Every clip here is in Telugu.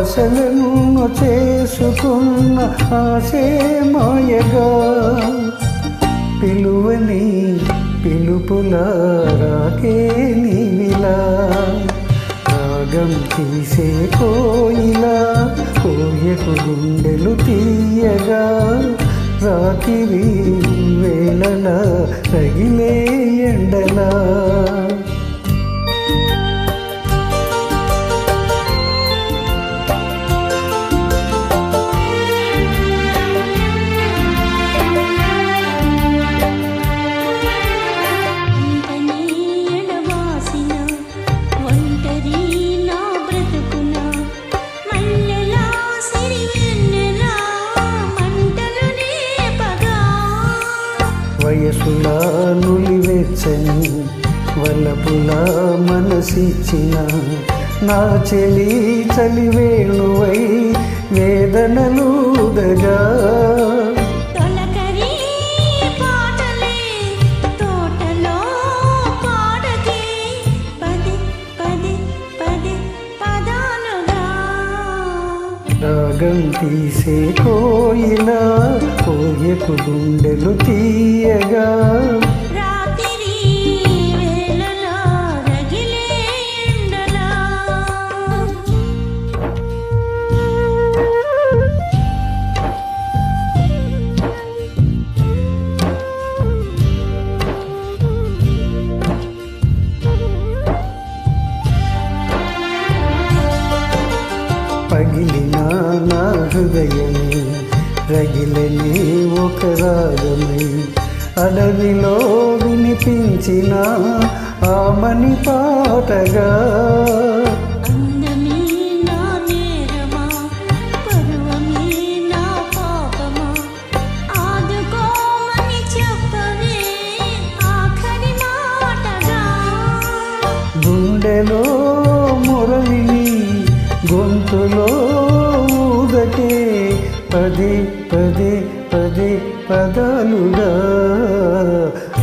ఆశలను చేసుకున్న ఆశే మాయగా పిలువని పిలుపుల రాకే నీవిలా. రాగం తీసే కోయిలా కోయకు గుండెలు తీయగా. రాత్రి వేళల తగిలే ఎండలా. వయసులా నులివెచ్చని వల్లపులా మనసిచ్చిన నా చెలి చలివేణువై వేదనలుదగా తొలకరి రాగం తీసే కోయిలా కోయకు గుండెలు తీయగా పగిలిన నా హృదయమే రగిలని ఒక రాగమై. అడవిలో వినిపించిన ఆమని పాటగా. అందమే గొంతులో ఊగటే పది పది పది పదాలుగా.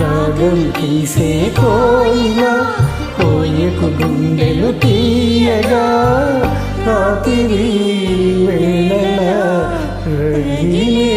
రాగం తీసే కోయిలా కోయకు గుండెలు తీయగా. రాత్రి వేళల రగిలే